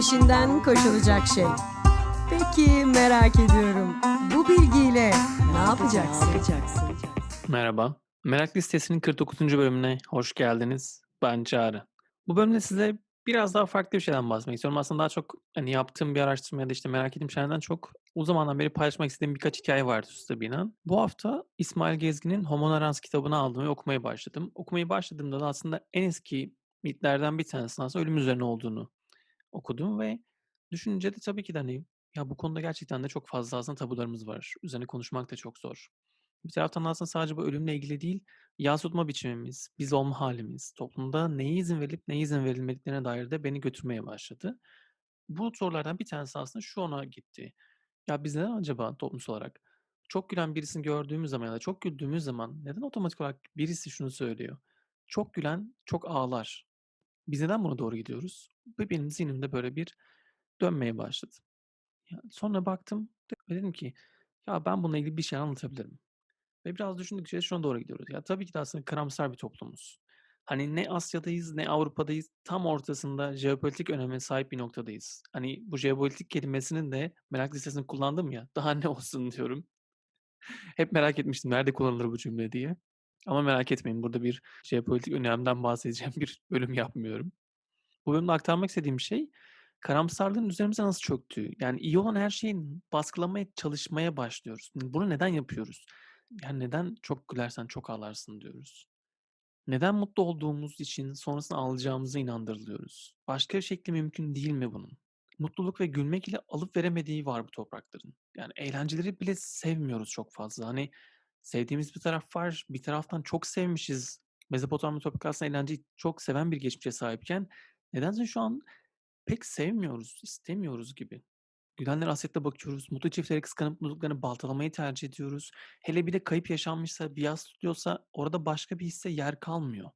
peşinden koşulacak şey. Peki merak ediyorum. Bu bilgiyle ne yapacaksın? Merhaba. Merak Listesi'nin 49. bölümüne hoş geldiniz. Ben Çağrı. Bu bölümde size biraz daha farklı bir şeyden bahsetmek istiyorum. Aslında daha çok hani yaptığım bir araştırma ya da işte merak ettiğim şeylerden çok o zamandan beri paylaşmak istediğim birkaç hikaye vardı üstte binen. Bu hafta İsmail Gezgin'in Homo Narans kitabını aldım ve okumaya başladım. Okumaya başladığımda da aslında en eski mitlerden bir tanesinin aslında ölüm üzerine olduğunu okudum ve düşününce de tabii ki de hani ya bu konuda gerçekten de çok fazla aslında tabularımız var. Üzerine konuşmak da çok zor. Bir taraftan aslında sadece bu ölümle ilgili değil, yas biçimimiz, biz olma halimiz, toplumda neye izin verilip neye izin verilmediklerine dair de beni götürmeye başladı. Bu sorulardan bir tanesi aslında şu ona gitti. Ya biz neden acaba toplumsal olarak çok gülen birisini gördüğümüz zaman ya da çok güldüğümüz zaman neden otomatik olarak birisi şunu söylüyor? Çok gülen çok ağlar. Biz neden buna doğru gidiyoruz? Ve benim zihnimde böyle bir dönmeye başladı. Sonra baktım ve dedim ki ya ben bununla ilgili bir şey anlatabilirim. Ve biraz düşündükçe şuna doğru gidiyoruz. Ya tabii ki de aslında karamsar bir toplumuz. Hani ne Asya'dayız ne Avrupa'dayız. Tam ortasında jeopolitik öneme sahip bir noktadayız. Hani bu jeopolitik kelimesinin de merak listesini kullandım ya. Daha ne olsun diyorum. Hep merak etmiştim nerede kullanılır bu cümle diye. Ama merak etmeyin burada bir jeopolitik önemden bahsedeceğim bir bölüm yapmıyorum. Bu bölümde aktarmak istediğim şey karamsarlığın üzerimize nasıl çöktüğü. Yani iyi olan her şeyin baskılamaya çalışmaya başlıyoruz. Bunu neden yapıyoruz? Yani neden çok gülersen çok ağlarsın diyoruz. Neden mutlu olduğumuz için sonrasında ağlayacağımıza inandırılıyoruz. Başka bir şekli mümkün değil mi bunun? Mutluluk ve gülmek ile alıp veremediği var bu toprakların. Yani eğlenceleri bile sevmiyoruz çok fazla. Hani sevdiğimiz bir taraf var, bir taraftan çok sevmişiz. Mezopotamya toprak aslında eğlenceyi çok seven bir geçmişe sahipken nedense şu an pek sevmiyoruz, istemiyoruz gibi. Gülenlere hasretle bakıyoruz. Mutlu çiftleri kıskanıp mutluluklarını baltalamayı tercih ediyoruz. Hele bir de kayıp yaşanmışsa, bir yas tutuyorsa orada başka bir hisse yer kalmıyor.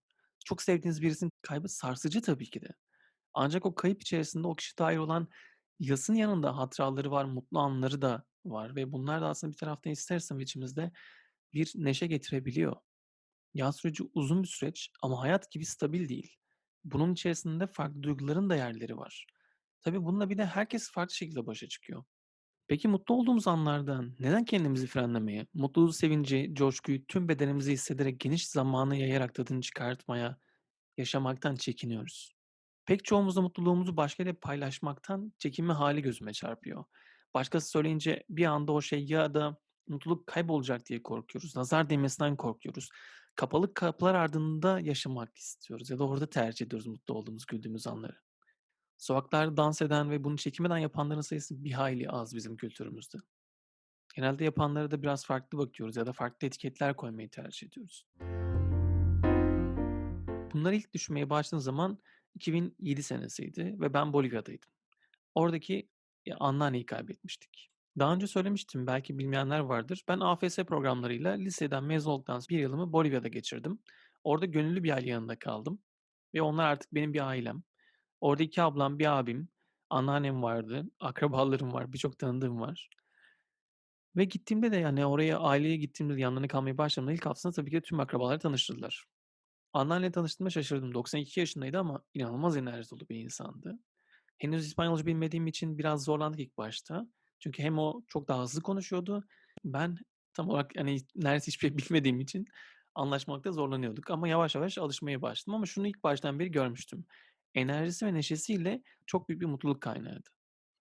Çok sevdiğiniz birisinin kaybı sarsıcı tabii ki de. Ancak o kayıp içerisinde o kişi dair olan yasın yanında hatıraları var, mutlu anları da var ve bunlar da aslında bir taraftan ister istemez içimizde bir neşe getirebiliyor. Yaz süreci uzun bir süreç ama hayat gibi stabil değil. Bunun içerisinde farklı duyguların da yerleri var. Tabii bununla bir de herkes farklı şekilde başa çıkıyor. Peki mutlu olduğumuz anlarda neden kendimizi frenlemeye, mutluluğu, sevinci, coşkuyu tüm bedenimizi hissederek geniş zamanı yayarak tadını çıkartmaya, yaşamaktan çekiniyoruz? Pek çoğumuz da mutluluğumuzu başkalarıyla paylaşmaktan çekinme hali gözüme çarpıyor. Başkası söyleyince bir anda o şey ya da mutluluk kaybolacak diye korkuyoruz. Nazar değmesinden korkuyoruz. Kapalı kapılar ardında yaşamak istiyoruz ya da orada tercih ediyoruz mutlu olduğumuz, güldüğümüz anları. Sokaklarda dans eden ve bunu çekinmeden yapanların sayısı bir hayli az bizim kültürümüzde. Genelde yapanlara da biraz farklı bakıyoruz ya da farklı etiketler koymayı tercih ediyoruz. Bunları ilk düşünmeye başladığım zaman 2007 senesiydi ve ben Bolivya'daydım. Oradaki anneanneyi kaybetmiştik. Daha önce söylemiştim, belki bilmeyenler vardır. Ben AFS programlarıyla liseden mezun olduktan bir yılımı Bolivya'da geçirdim. Orada gönüllü bir aile yanında kaldım. Ve onlar artık benim bir ailem. Orada iki ablam, bir abim, anneannem vardı, akrabalarım var, birçok tanıdığım var. Ve gittiğimde de yani oraya aileye gittiğimde de yanlarına kalmaya başladığımda ilk haftasında tabii ki de tüm akrabaları tanıştırdılar. Anneanneyle tanıştığımda şaşırdım. 92 yaşındaydı ama inanılmaz enerji dolu bir insandı. Henüz İspanyolca bilmediğim için biraz zorlandık ilk başta. Çünkü hem o çok daha hızlı konuşuyordu. Ben tam olarak hani neredeyse hiçbir şey bilmediğim için anlaşmakta zorlanıyorduk. Ama yavaş yavaş alışmaya başladım. Ama şunu ilk baştan beri görmüştüm. Enerjisi ve neşesiyle çok büyük bir mutluluk kaynağıydı.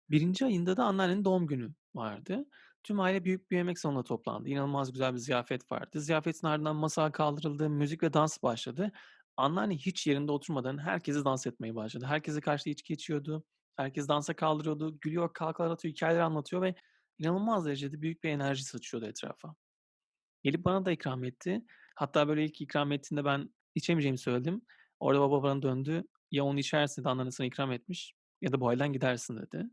Birinci ayında da anneannenin doğum günü vardı. Tüm aile büyük bir yemek salonunda toplandı. İnanılmaz güzel bir ziyafet vardı. Ziyafetin ardından masa kaldırıldı, müzik ve dans başladı. Anneanne hiç yerinde oturmadan herkesi dans etmeye başladı. Herkese karşı içki içiyordu. Herkes dansa kaldırıyordu. Gülüyor, kalkalar atıyor, hikayeler anlatıyor ve inanılmaz derecede büyük bir enerji saçıyordu etrafa. Gelip bana da ikram etti. Hatta böyle ilk ikram ettiğinde ben içemeyeceğimi söyledim. Orada baba bana döndü. Ya onu içersin de anneanne sana ikram etmiş ya da bu aileden gidersin dedi.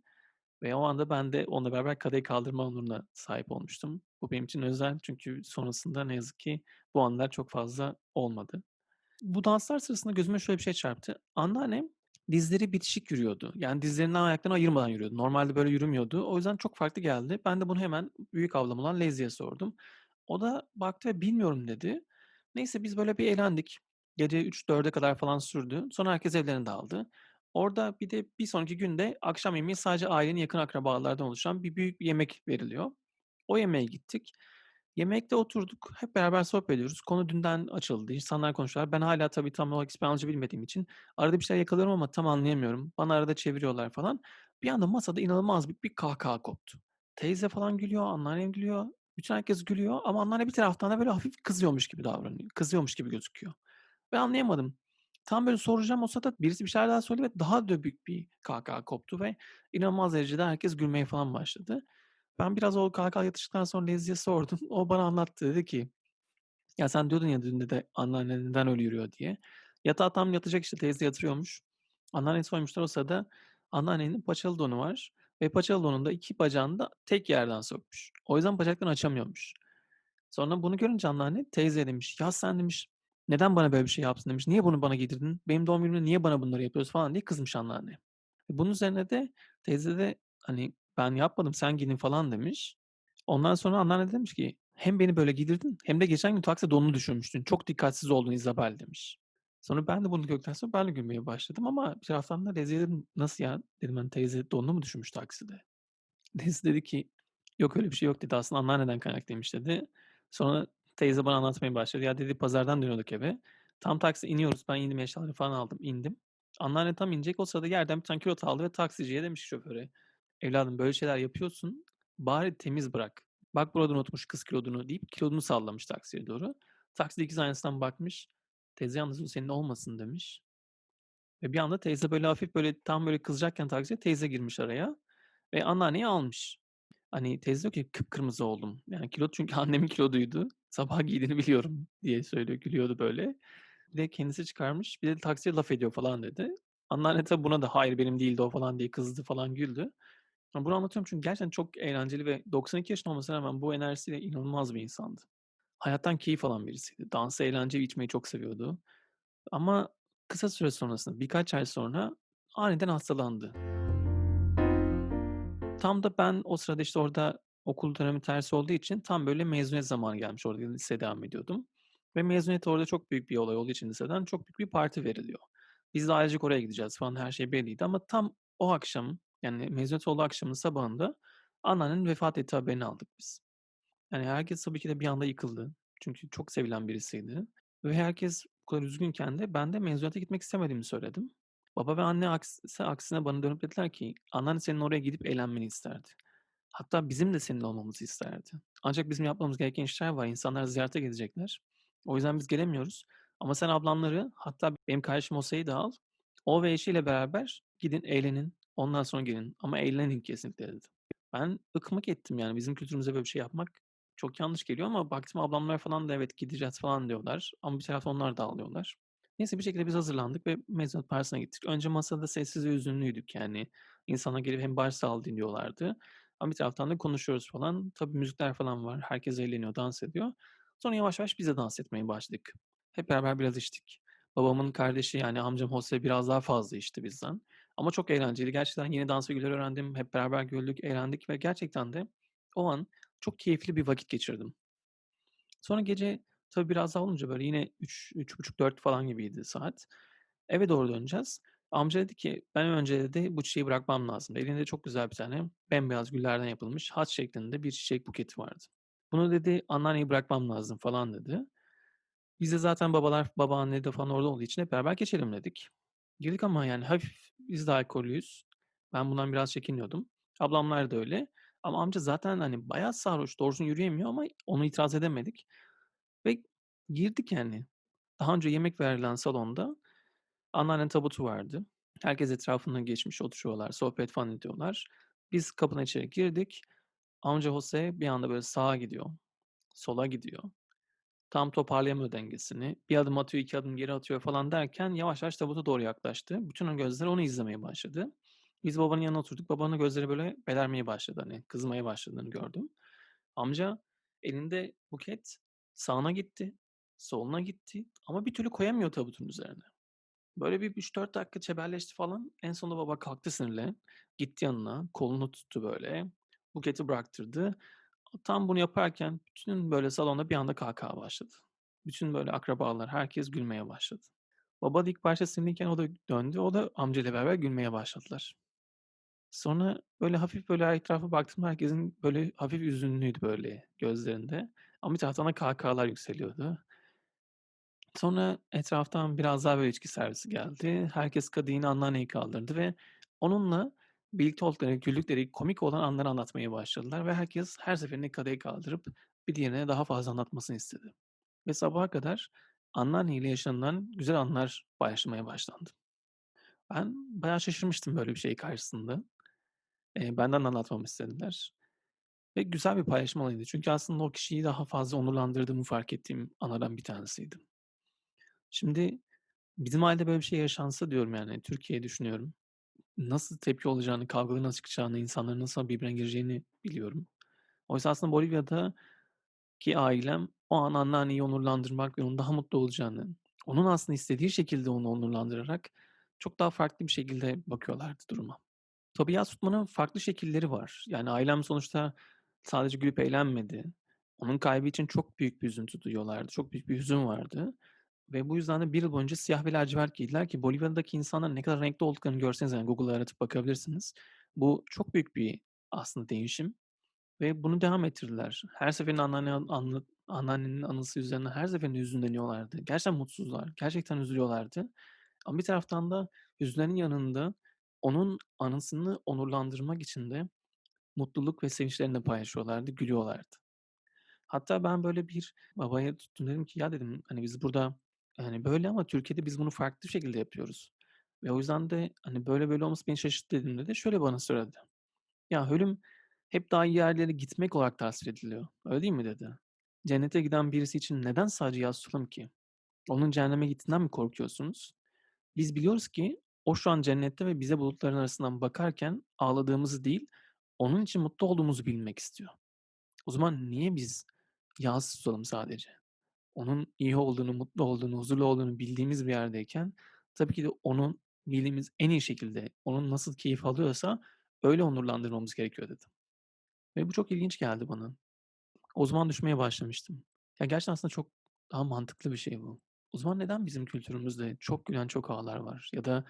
Ve o anda ben de onunla beraber kadehi kaldırma onuruna sahip olmuştum. Bu benim için özel çünkü sonrasında ne yazık ki bu anlar çok fazla olmadı. Bu danslar sırasında gözüme şöyle bir şey çarptı. Anneannem dizleri bitişik yürüyordu. Yani dizlerinden ayaklarını ayırmadan yürüyordu. Normalde böyle yürümüyordu. O yüzden çok farklı geldi. Ben de bunu hemen büyük ablam olan Lezi'ye sordum. O da baktı ve bilmiyorum dedi. Neyse biz böyle bir eğlendik. Gece 3-4'e kadar falan sürdü. Sonra herkes evlerine dağıldı. Orada bir de bir sonraki gün de akşam yemeği sadece ailenin yakın akrabalardan oluşan bir büyük bir yemek veriliyor. O yemeğe gittik. Yemekte oturduk. Hep beraber sohbet ediyoruz. Konu dünden açıldı. İnsanlar konuşuyorlar. Ben hâlâ tabii tam olarak İspanyolca bilmediğim için arada bir şeyler yakalıyorum ama tam anlayamıyorum. Bana arada çeviriyorlar falan. Bir anda masada inanılmaz büyük bir kahkaha koptu. Teyze falan gülüyor, anneannem gülüyor. Bütün herkes gülüyor ama anneanne bir taraftan da böyle hafif kızıyormuş gibi davranıyor. Kızıyormuş gibi gözüküyor. Ben anlayamadım. Tam böyle soracağım o sırada birisi bir şeyler daha söyledi ve daha da büyük bir kahkaha koptu ve inanılmaz derecede herkes gülmeye falan başladı. Ben biraz o kahkaha yatıştıktan sonra Lezi'ye sordum. O bana anlattı. Dedi ki, "Ya sen diyordun ya dün de anneannen neden öyle diye." Yatağa tam yatacak işte teyze yatırıyormuş. Anneanneni soymuşlar o sırada anneannenin paçalı donu var ve paçalı donun da 2 bacağını da tek yerden sokmuş. O yüzden bacaklarını açamıyormuş. Sonra bunu görünce anneanne teyzeye demiş, "Ya sen" demiş, "neden bana böyle bir şey yaptın?" demiş. "Niye bunu bana giydirdin? Benim doğum günümde niye bana bunları yapıyorsun?" falan diye kızmış anneanne. Bunun üzerine de teyze de, hani, "Ben yapmadım, sen giydin." falan demiş. Ondan sonra anneanne de demiş ki, "Hem beni böyle giydirdin hem de geçen gün takside donunu düşürmüştün. Çok dikkatsiz oldun Isabel." demiş. Sonra ben de bunu gördükten sonra ben de gülmeye başladım ama bir taraftan da dedim, "Nasıl ya?" dedim, hani, "Teyze donunu mu düşürmüş takside?" Lezi dedi ki, "Yok öyle bir şey yok." dedi. "Aslında anneanneden kaynaklıymış." dedi. Sonra teyze bana anlatmaya başladı. "Ya" dedi, "Pazardan dönüyorduk eve. Tam takside iniyoruz. Ben indim, eşyalarımı falan aldım, indim. Anneanne tam inecek. O sırada yerden bir tane kilot aldı ve taksiciye demiş şoföre, "Evladım böyle şeyler yapıyorsun, bari temiz bırak. Bak burada unutmuş kız kilodunu." deyip kilodunu sallamış taksiye doğru. Taksideki aynasından bakmış. "Teyze yalnız bu senin olmasın." demiş. Ve bir anda teyze böyle hafif böyle tam böyle kızacakken taksiye teyze girmiş araya ve anneanneyi almış. Hani, teyze diyor ki, "Kıpkırmızı oldum." Yani kilot çünkü annemin kiloduydu. "Sabah giydiğini biliyorum." diye söylüyor, gülüyordu böyle. Bir de kendisi çıkarmış, bir de taksiye laf ediyor falan dedi. Anneanne tabii buna da "Hayır, benim değildi o." falan diye kızdı falan, güldü. Bunu anlatıyorum çünkü gerçekten çok eğlenceli ve 92 yaşında olmasına rağmen bu enerjisiyle inanılmaz bir insandı. Hayattan keyif alan birisiydi. Dans, eğlence içmeyi çok seviyordu. Ama kısa süre sonrasında, birkaç ay sonra aniden hastalandı. Tam da ben o sırada, işte, orada okul dönemi tersi olduğu için tam böyle mezuniyet zamanı gelmiş. Orada liseye devam ediyordum ve mezuniyet orada çok büyük bir olay olduğu için liseden çok büyük bir parti veriliyor. Biz de ailecek oraya gideceğiz falan her şey belliydi ama tam o akşam, yani mezuniyet olduğu akşamın sabahında anneannenin vefat ettiği haberini aldık biz. Yani herkes tabii ki de bir anda yıkıldı. Çünkü çok sevilen birisiydi ve herkes bu kadar üzgünken de ben de mezuniyete gitmek istemediğimi söyledim. Baba ve anne aksi aksine bana dönüp dediler ki, "Anneannen senin oraya gidip eğlenmeni isterdi. Hatta bizim de seninle olmamızı isterdi. Ancak bizim yapmamız gereken işler var. İnsanlar ziyarete gelecekler. O yüzden biz gelemiyoruz ama sen ablamları hatta benim kardeşim Ose'yi de al. O ve eşiyle beraber gidin, eğlenin. Ondan sonra gelin ama eğlenin kesinlikle." dedi. Ben ıkmık ettim yani bizim kültürümüzde böyle bir şey yapmak çok yanlış geliyor ama baktım ablamlar falan da evet gideceğiz falan diyorlar ama bir taraftan onlar da ağlıyorlar. Neyse bir şekilde biz hazırlandık ve mezuniyet partisine gittik. Önce masada sessiz ve hüzünlüydük yani. İnsanlar gelip hem başsağlığı dinliyorlardı ama bir taraftan da konuşuyoruz falan. Tabii müzikler falan var. Herkes eğleniyor, dans ediyor. Sonra yavaş yavaş biz de dans etmeye başladık. Hep beraber biraz içtik. Babamın kardeşi yani amcam Jose biraz daha fazla içti bizden ama çok eğlenceli. Gerçekten yeni dans figürleri öğrendim. Hep beraber güldük, eğlendik ve gerçekten de o an çok keyifli bir vakit geçirdim. Sonra gece tabii biraz daha olunca böyle yine 3 3.30-4 falan gibiydi saat. Eve doğru döneceğiz. Amca dedi ki, "Ben önce" dedi, "bu çiçeği bırakmam lazım." Elinde çok güzel bir tane bembeyaz güllerden yapılmış haç şeklinde bir çiçek buketi vardı. "Bunu" dedi, "anneanneye bırakmam lazım." falan dedi. Biz de zaten babalar, babaanne de falan orada olduğu için hep beraber geçelim dedik. Girdik ama yani hafif biz de alkollüyüz. Ben bundan biraz çekiniyordum. Ablamlar da öyle ama amca zaten, hani, bayağı sarhoş, doğru düzgün yürüyemiyor ama ona itiraz edemedik ve girdik yani. Daha önce yemek verilen salonda anneannenin tabutu vardı. Herkes etrafına geçmiş oturuyorlar, sohbet falan ediyorlar. Biz kapıdan içeri girdik. Amca Jose bir anda böyle sağa gidiyor, sola gidiyor. Tam toparlayamıyor dengesini. Bir adım atıyor, 2 adım geri atıyor falan derken yavaş yavaş tabuta doğru yaklaştı. Bütün o gözler onu izlemeye başladı. Biz babanın yanına oturduk. Babanın gözleri böyle belermeye başladı, hani, kızmaya başladığını gördüm. Amca elinde buket sağına gitti, soluna gitti ama bir türlü koyamıyor tabutun üzerine. Böyle bir 3-4 dakika cebelleşti falan. En sonunda baba kalktı sinirle. Gitti yanına, kolunu tuttu böyle, buketi bıraktırdı. Tam bunu yaparken bütün böyle salonda bir anda kahkaha başladı. Bütün böyle akrabalar, herkes gülmeye başladı. Baba da ilk başta sinirliyken o da döndü. O da amcayla beraber gülmeye başladılar. Sonra böyle hafif böyle etrafa baktım. Herkesin böyle hafif hüzünlüydü böyle gözlerinde ama bir taraftan da kahkahalar yükseliyordu. Sonra etraftan biraz daha böyle içki servisi geldi. Herkes kadehin anneanneyi kaldırdı ve onunla birlikte oldukları, güldükleri komik olan anları anlatmaya başladılar ve herkes her seferinde kadehi kaldırıp bir diğerine daha fazla anlatmasını istedi. Ve sabaha kadar anneanneyle yaşanılan güzel anlar paylaşılmaya başlandı. Ben bayağı şaşırmıştım böyle bir şey karşısında. Eee, benden de anlatmamı istediler ve güzel bir paylaşım alanıydı. Çünkü aslında o kişiyi daha fazla onurlandırdığımı fark ettiğim anlardan bir tanesiydi. Şimdi bizim ailede böyle bir şey yaşansa diyorum yani Türkiye'yi düşünüyorum. Nasıl tepki olacağını, kavgaların nasıl çıkacağını, insanların nasıl birbirine gireceğini biliyorum. Oysa aslında Bolivya'daki ailem o an anneanneyi onurlandırmak ve onun daha mutlu olacağını, onun aslında istediği şekilde onu onurlandırarak çok daha farklı bir şekilde bakıyorlardı duruma. Tabii yas tutmanın farklı şekilleri var. Yani ailem sonuçta sadece gülüp eğlenmedi. Onun kaybı için çok büyük bir üzüntü duyuyorlardı. Çok büyük bir hüzün vardı ve bu yüzden de 1 yıl boyunca siyah ve lacivert giydiler ki Bolivya'daki insanların ne kadar renkli olduklarını görseniz, yani Google'da aratıp bakabilirsiniz. Bu çok büyük bir aslında değişim ve bunu devam ettirdiler. Her seferinde anneanne anlat anneannenin anısı üzerine her seferinde hüzünleniyorlardı. Gerçekten mutsuzlar, gerçekten üzülüyorlardı ama bir taraftan da hüzünlerinin yanında onun anısını onurlandırmak için de mutluluk ve sevinçlerini de paylaşıyorlardı, gülüyorlardı. Hatta ben böyle bir babaya tuttum dedim ki "Ya" dedim, "Hani biz burada, hani, böyle ama Türkiye'de biz bunu farklı bir şekilde yapıyoruz ve o yüzden de, hani, böyle böyle olması beni şaşırttı." dediğimde de şöyle bana söyledi. "Ya ölüm hep daha iyi yerlere gitmek olarak tasvir ediliyor. Öyle değil mi?" dedi. "Cennete giden birisi için neden sadece yas tutalım ki? Onun cehenneme gittiğinden mi korkuyorsunuz? Biz biliyoruz ki o şu an cennette ve bize bulutların arasından bakarken ağladığımızı değil, onun için mutlu olduğumuzu bilmek istiyor. O zaman niye biz yas tutalım sadece? Onun iyi olduğunu, mutlu olduğunu, huzurlu olduğunu bildiğimiz bir yerdeyken tabii ki de onun bildiğimiz en iyi şekilde, onun nasıl keyif alıyorsa öyle onurlandırmamız gerekiyor." dedi ve bu çok ilginç geldi bana. O zaman düşünmeye başlamıştım. Ya, gerçekten aslında çok daha mantıklı bir şey bu. O zaman neden bizim kültürümüzde çok gülen, çok ağlar var ya da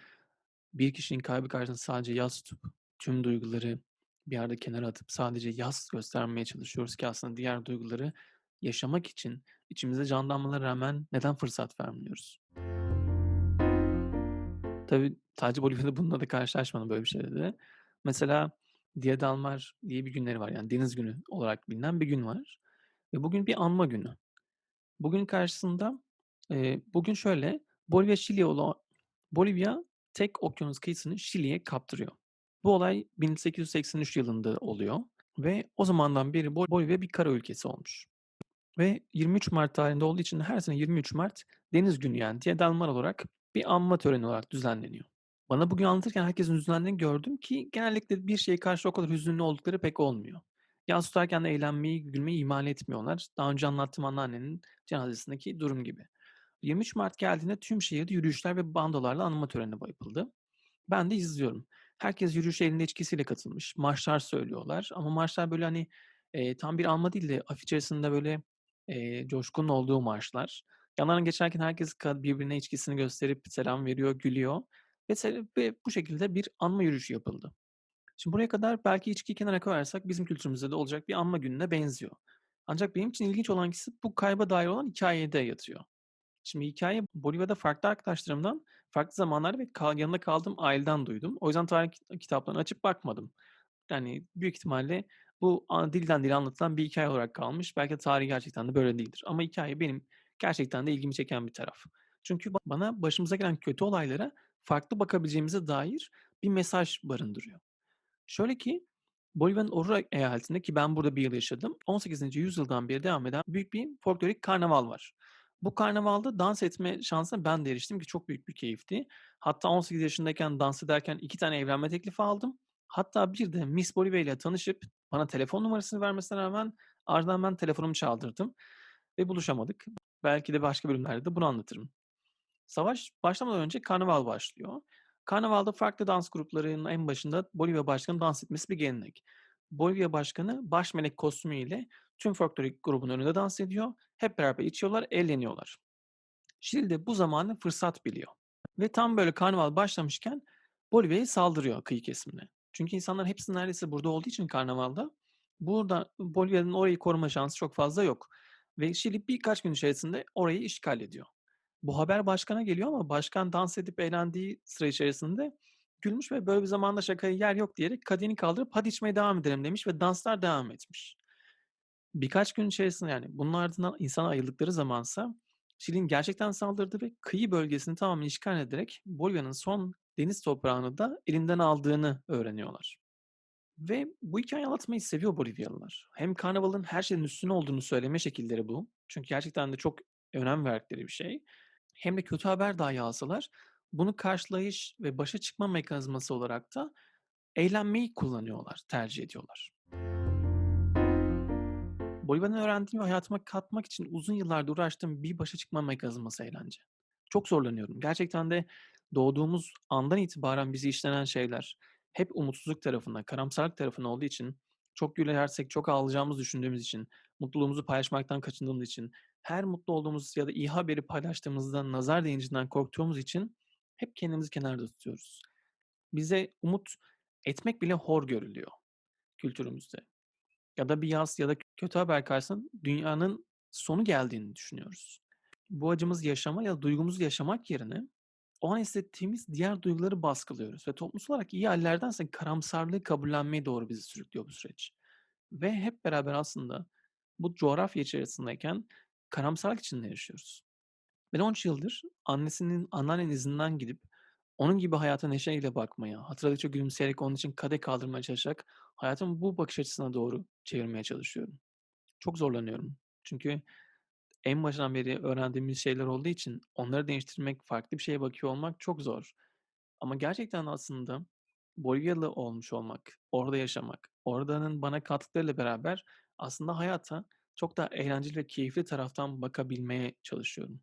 bir kişinin kaybı karşısında sadece yas tutup tüm duyguları bir yerde kenara atıp sadece yas göstermeye çalışıyoruz ki aslında diğer duyguları yaşamak için içimizde canlanmalarına rağmen neden fırsat vermiyoruz? Tabii sadece Bolivya'da bununla da karşılaşmadım böyle bir şeyle de. Mesela Dia del Mar diye bir günleri var. Yani deniz günü olarak bilinen bir gün var ve bugün bir anma günü. Bugün karşısında, eee, bugün şöyle, Bolivya Şili'ye ola Bolivya tek okyanus kıyısını Şili'ye kaptırıyor. Bu olay 1883 yılında oluyor ve o zamandan beri Bol Bolivya bir kara ülkesi olmuş ve 23 Mart tarihinde olduğu için her sene 23 Mart deniz günü yani Dia del Mar olarak bir anma töreni olarak düzenleniyor. Bana bugün anlatırken herkesin hüzünlendiğini gördüm ki genellikle bir şeye karşı o kadar hüzünlü oldukları pek olmuyor. Yas tutarken de eğlenmeyi, gülmeyi ihmal etmiyorlar. Daha önce anlattığım anneannenin cenazesindeki durum gibi. 23 Mart geldiğinde tüm şehirde yürüyüşler ve bandolarla anma töreni yapıldı. Ben de izliyorum. Herkes yürüyüşe elinde içkisiyle katılmış. Marşlar söylüyorlar ama marşlar böyle, hani, eee, tam bir anma değil de af içerisinde böyle, eee, coşkunun olduğu marşlar. Yanlarından geçerken herkes birbirine içkisini gösterip selam veriyor, gülüyor ve ve bu şekilde bir anma yürüyüşü yapıldı. Şimdi buraya kadar belki içkiyi kenara koyarsak bizim kültürümüzde de olacak bir anma gününe benziyor. Ancak benim için ilginç olan kısım bu kayba dair olan hikâyede yatıyor. Şimdi hikâye Bolivya'da farklı arkadaşlarımdan farklı zamanlarda ve ka yanında kaldığım aileden duydum. O yüzden tarih kit kitaplarını açıp bakmadım. Yani büyük ihtimalle bu dilden dile anlatılan bir hikâye olarak kalmış. Belki de tarihi gerçekten de böyle değildir ama hikâye benim gerçekten de ilgimi çeken bir taraf. Çünkü ba bana başımıza gelen kötü olaylara farklı bakabileceğimize dair bir mesaj barındırıyor. Şöyle ki, Bolivya'nın Oruro eyaletinde ki ben burada 1 yıl yaşadım. 18. yüzyıldan beri devam eden büyük bir folklorik karnaval var. Bu karnavalda dans etme şansına ben de eriştim ki çok büyük bir keyifti. Hatta 18 yaşındayken dans ederken 2 tane evlenme teklifi aldım. Hatta bir de Miss Bolivya ile tanışıp bana telefon numarasını vermesine rağmen ardından ben telefonumu çaldırdım ve buluşamadık. Belki de başka bölümlerde de bunu anlatırım. Savaş başlamadan önce karnaval başlıyor. Karnavalda farklı dans gruplarının en başında Bolivya başkanı dans etmesi bir gelenek. Bolivya başkanı baş melek kostümüyle tüm folklorik grubun önünde dans ediyor. Hep beraber içiyorlar, eğleniyorlar. Şili de bu zamanı fırsat biliyor. Ve tam böyle karnaval başlamışken Bolivya'ya saldırıyor kıyı kesimine. Çünkü insanlar hepsi neredeyse burada olduğu için karnavalda burada Bolivya'nın orayı koruma şansı çok fazla yok. Ve Şili birkaç gün içerisinde orayı işgal ediyor. Bu haber başkana geliyor ama başkan dans edip eğlendiği sıra içerisinde gülmüş ve böyle bir zamanda şakaya yer yok diyerek kadehini kaldırıp hadi içmeye devam edelim demiş ve danslar devam etmiş. Birkaç gün içerisinde yani bunun ardından insana ayırdıkları zamansa Şili'nin gerçekten saldırdı ve kıyı bölgesini tamamen işgal ederek Bolivya'nın son deniz toprağını da elinden aldığını öğreniyorlar. Ve bu hikayeyi anlatmayı seviyor Bolivyalılar. Hem karnavalın her şeyin üstüne olduğunu söyleme şekilleri bu. Çünkü gerçekten de çok önem verdikleri bir şey. Hem de kötü haber dahi alsalar bunu karşılayış ve başa çıkma mekanizması olarak da eğlenmeyi kullanıyorlar, tercih ediyorlar. Bolivya'dan öğrendiğimi hayatıma katmak için uzun yıllardır uğraştığım bir başa çıkma mekanizması eğlence. Çok zorlanıyorum. Gerçekten de doğduğumuz andan itibaren bizi işlenen şeyler hep umutsuzluk tarafına, karamsarlık tarafına olduğu için, çok gülersek çok ağlayacağımızı düşündüğümüz için, mutluluğumuzu paylaşmaktan kaçındığımız için, her mutlu olduğumuz ya da iyi haberi paylaştığımızda nazar değincinden korktuğumuz için hep kendimizi kenarda tutuyoruz. Bize umut etmek bile hor görülüyor kültürümüzde. Ya da bir yaz ya da kötü haber karşısında dünyanın sonu geldiğini düşünüyoruz. Bu acımızı yaşama ya da duygumuzu yaşamak yerine o an hissettiğimiz diğer duyguları baskılıyoruz ve toplumsal olarak iyi hallerdense karamsarlığı kabullenmeye doğru bizi sürüklüyor bu süreç. Ve hep beraber aslında bu coğrafya içerisindeyken karamsarlık içinde yaşıyoruz. Ben 13 yıldır annesinin, anneannenin izinden gidip onun gibi hayata neşeyle bakmaya, hatırladıkça gülümseyerek onun için kadeh kaldırmaya çalışarak hayatımı bu bakış açısına doğru çevirmeye çalışıyorum. Çok zorlanıyorum. Çünkü en başından beri öğrendiğimiz şeyler olduğu için onları değiştirmek, farklı bir şeye bakıyor olmak çok zor. Ama gerçekten aslında Bolivyalı olmuş olmak, orada yaşamak, oradanın bana kattıklarıyla beraber aslında hayata çok daha eğlenceli ve keyifli taraftan bakabilmeye çalışıyorum.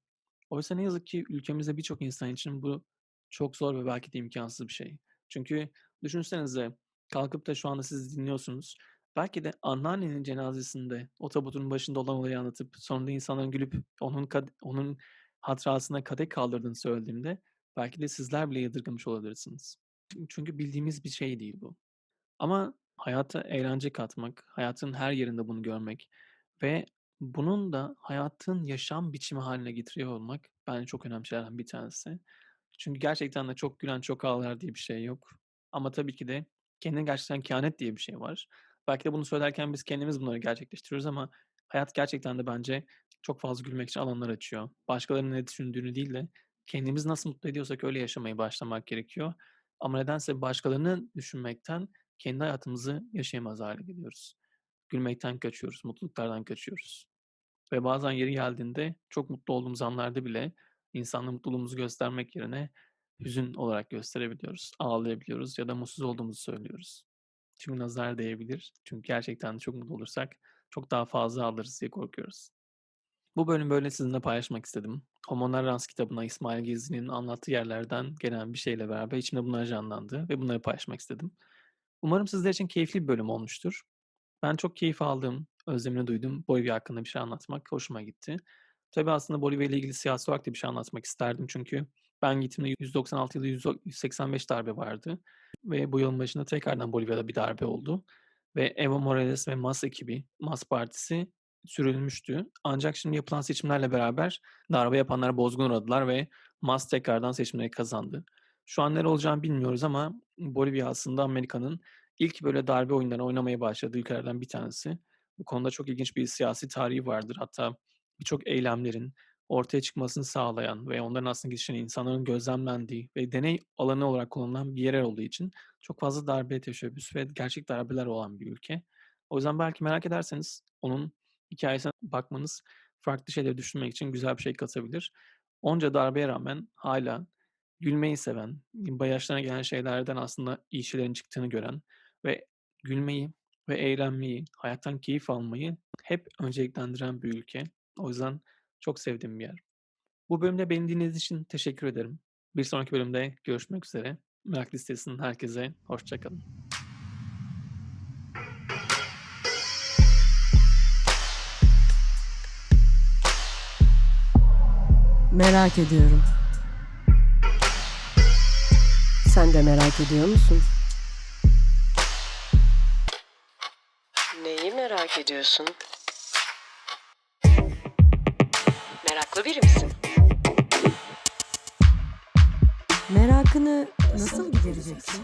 Oysa ne yazık ki ülkemizde birçok insan için bu çok zor ve belki de imkansız bir şey. Çünkü düşünsenize kalkıp da şu anda siz dinliyorsunuz. Belki de anneannenin cenazesinde o tabutun başında olan olayı anlatıp sonra da insanların gülüp onun kad- onun hatırasına kadeh kaldırdığını söylediğimde belki de sizler bile yadırgamış olabilirsiniz. Çünkü bildiğimiz bir şey değil bu. Ama hayata eğlence katmak, hayatın her yerinde bunu görmek ve bunun da hayatın yaşam biçimi haline getiriyor olmak bence çok önemli şeylerden bir tanesi. Çünkü gerçekten de çok gülen çok ağlar diye bir şey yok. Ama tabii ki de kendine gerçekten kehanet diye bir şey var. Belki de bunu söylerken biz kendimiz bunları gerçekleştiriyoruz ama hayat gerçekten de bence çok fazla gülmek için alanlar açıyor. Başkalarının ne düşündüğünü değil de kendimiz nasıl mutlu ediyorsak öyle yaşamaya başlamak gerekiyor. Ama nedense başkalarını düşünmekten kendi hayatımızı yaşayamaz hale geliyoruz. Gülmekten kaçıyoruz, mutluluklardan kaçıyoruz. Ve bazen yeri geldiğinde çok mutlu olduğumuz anlarda bile insanla mutluluğumuzu göstermek yerine hüzün olarak gösterebiliyoruz. Ağlayabiliyoruz ya da mutsuz olduğumuzu söylüyoruz. Çünkü nazar değebilir. Çünkü gerçekten çok mutlu olursak çok daha fazla alırız diye korkuyoruz. Bu bölüm böyle sizinle paylaşmak istedim. Hormonlar Rans kitabına İsmail Gezi'nin anlattığı yerlerden gelen bir şeyle beraber içimde bunlar canlandı ve bunları paylaşmak istedim. Umarım sizler için keyifli bir bölüm olmuştur. Ben çok keyif aldım, özlemini duydum. Bolivya hakkında bir şey anlatmak hoşuma gitti. Tabii aslında Bolivya ile ilgili siyasi olarak da bir şey anlatmak isterdim çünkü ben gittiğimde 196 yılı 185 darbe vardı ve bu yılın başında tekrardan Bolivya'da bir darbe oldu ve Evo Morales ve MAS ekibi, MAS partisi sürülmüştü. Ancak şimdi yapılan seçimlerle beraber darbe yapanlar bozgun uğradılar ve MAS tekrardan seçimleri kazandı. Şu an ne olacağını bilmiyoruz ama Bolivya aslında Amerika'nın ilk böyle darbe oyunlarını oynamaya başladığı ülkelerden bir tanesi. Bu konuda çok ilginç bir siyasi tarihi vardır. Hatta birçok eylemlerin ortaya çıkmasını sağlayan ve onların aslında gidişini insanların gözlemlendiği ve deney alanı olarak kullanılan bir yer olduğu için çok fazla darbe teşebbüs ve gerçek darbeler olan bir ülke. O yüzden belki merak ederseniz onun hikayesine bakmanız farklı şeyleri düşünmek için güzel bir şey katabilir. Onca darbeye rağmen hala gülmeyi seven, başlarına gelen şeylerden aslında iyi şeylerin çıktığını gören ve gülmeyi ve eğlenmeyi, hayattan keyif almayı hep önceliklendiren bir ülke. O yüzden çok sevdiğim bir yer. Bu bölümde beni dinlediğiniz için teşekkür ederim. Bir sonraki bölümde görüşmek üzere. Merak listesinin herkese hoşçakalın. Merak ediyorum. Sen de merak ediyor musun? Neyi merak ediyorsun? Meraklı biri misin? Merakını nasıl gidereceksin?